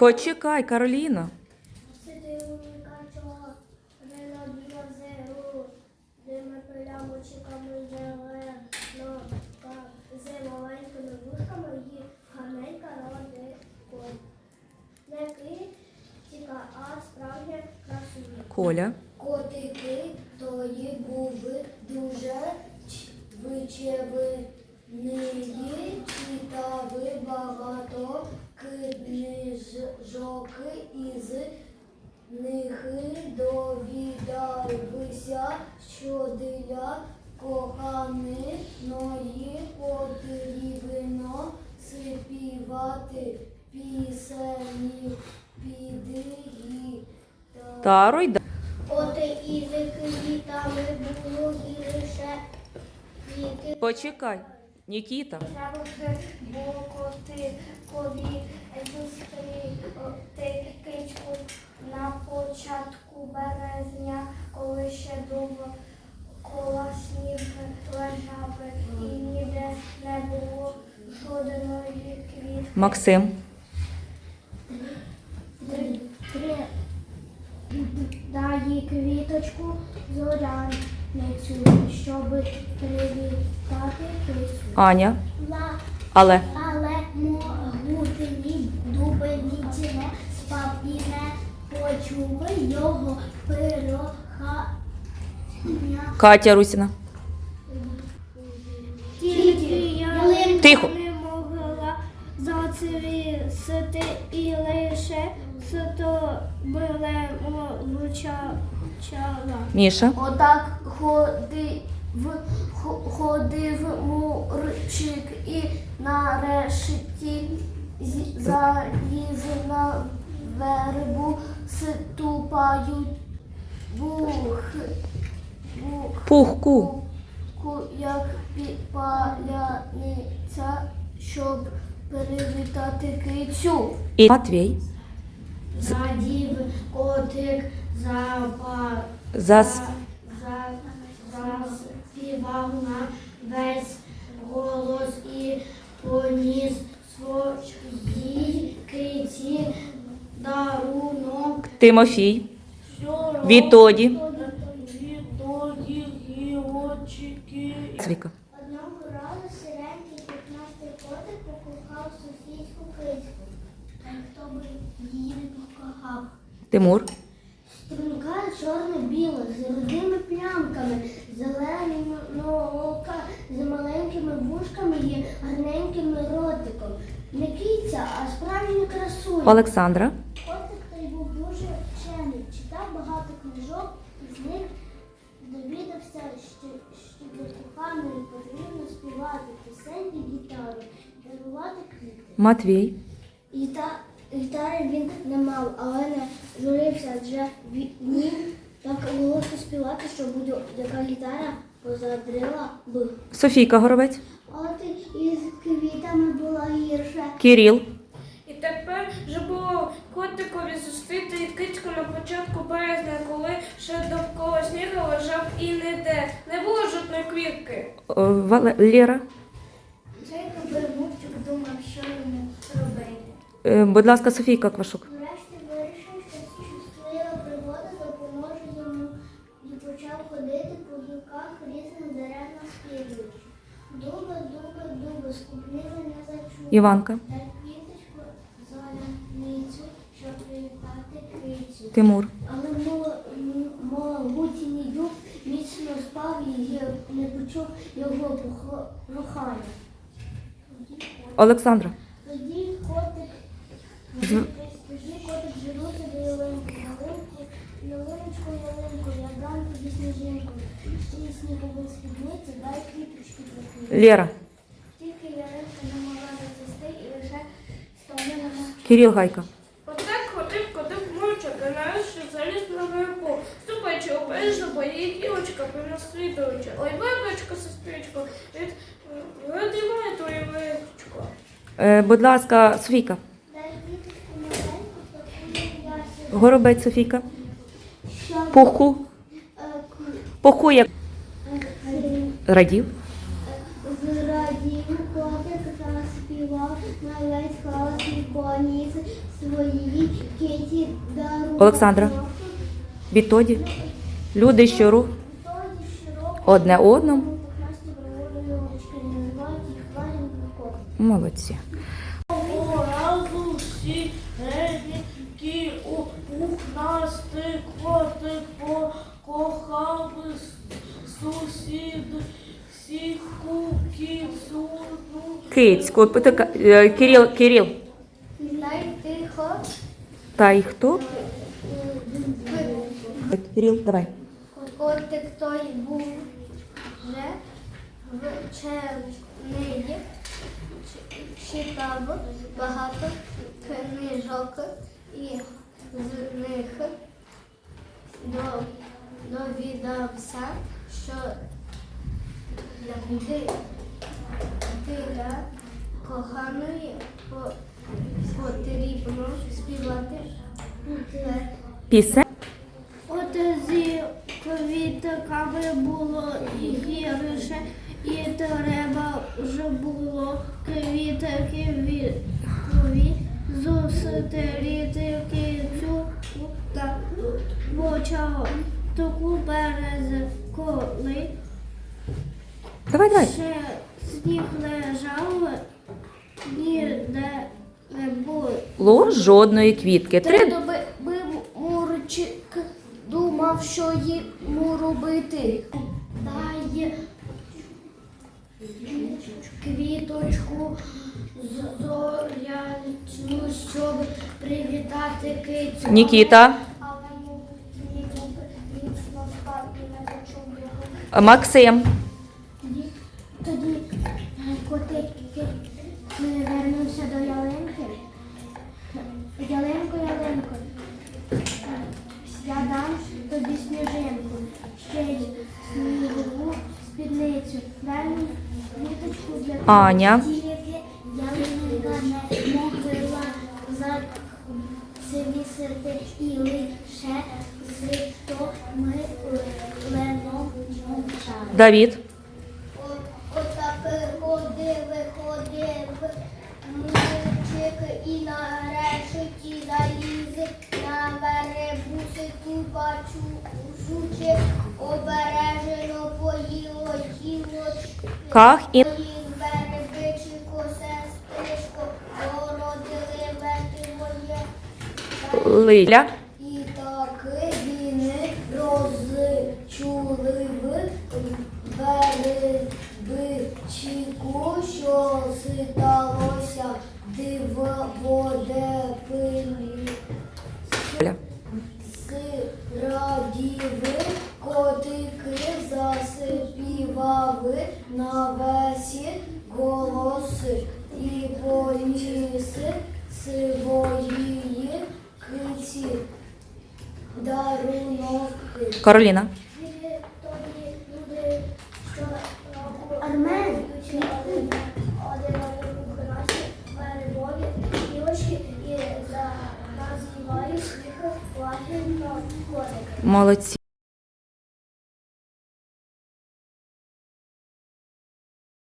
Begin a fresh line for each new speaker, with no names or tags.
Почекай, Кароліна. Коля.
Котики тої були дуже вичевиниї, читали багато книжок із них довідалися, що для коханої потрібно співати пісені під гітару.
Таро й
От і з квітами було гірше квіти.
Почекай. Нікіта.
Треба коти, коли кичку на початку березня, коли ще довго кола сніг лежав і ніде не було жодної квітки.
Максим.
Дай їй квіточку зоряницю, щоб привітати крису.
Аня.
Ла,
Але.
Але могутній дубельниці не спав і не почув його пирога.
Катя Русіна.
Тільки ялинка
Тихо.
не могла зацвісти і лише стобилемо лучала.
Міша.
Отак ходив, хо- ходив мурчик і нарешті заліз на вербу, ступають бух, бух,
Пухку.
ку, як паляниця, щоб привітати кицю.
І Матвій.
Задів котик запа.
Зас...
За- Заспівав на весь голос і поніс
Тимофій. Відтоді.
Відтоді гілочки.
Свіка.
Одного разу сиренький п'ятнадцятий котик покохав сусідську кицьку. Та хто би її не покохав.
Тимур.
Струнка чорно-біла, з рудими плямками, зеленого ока, з маленькими вушками і гарненьким ротиком. Не киця, а справжня красуня.
Олександра.
Довідався, що, для коханої потрібно співати пісень і гітару, дарувати квіти.
Матвій.
Гіта- Гітари він не мав, але не журився, адже він так голосно співати, що будь-яка гітара позадрила б.
Софійка Горобець.
От із квітами була гірше.
Кирил.
І тепер же було котикові зустріти кицьку на початку березня, коли ще довкола снігу лежав і ніде. Не було жодної квітки.
О, Валера.
Цей кобермутчик думав, що йому робити.
Е, Будь ласка, Софійка Квашук.
Врешті вирішив, що щаслива пригода допоможе йому і почав ходити по гілках різних дерев наспівуючи. Дуби, дуби, дуби, скупніли не зачув.
Іванка.
Та квіточку золяницю, щоб привітати квітцю.
Тимур.
Але могутній дуб міцно спав і не почув його прохання.
Олександра.
Тоді котик, тоді котик звернувся до ялинки. Ялинку, ялиночку, ялинку, я дам тобі сніжинку. Ще й снігові спідниці, дай квіточки трохи.
Лера.
Тільки ялинка не могла зацвісти і лише стомила
Кирил Гайка.
Отак ходив, ходив мовчок, і нарешті заліз на вербу. Ступаючи обережно, бо її гілочка наслідуюча. Ой, бабочка, сестричко, від родимає твою виручку.
Е, Будь ласка, Софійка. Горобець Софійка.
Щоб,
Пухку.
е,
Пухку як
е,
радів.
Зрадів котик заспівав на весь хаос і поніс свої киті дару.
Олександра. Відтоді люди щору
Тоді щороку
одне одному. Молодці. Кицьку. Е, Кирил, Кирил. Та й хто? Кирил, давай.
Котик той був вже в вчений, читав багато книжок і з них довідався, що ти, для коханої по- потрібно співати
Пісень.
От зі квітками було і ж було квітки вікові зустріти кицю та почав таку берез, коли
Давай, давай.
ще сніг лежав, ніде не було.
Жодної квітки.
Три доби би Мурчик думав, що йому робити. Дай квіточку з- щоб привітати кицю.
Нікіта.
Але мовчали.
Давід.
Отак ходив, ходив, мужик і нарешті заліз на веребусику бачу жуче, обережено поїло.
Ках і Лиля.
І таки він розчулив вербичку, що сталося диво воде пилі. Радіви, котики засипівали на весі голоси і поніс своїї киці дарунки.
Кароліна.
Армен.
Молодці.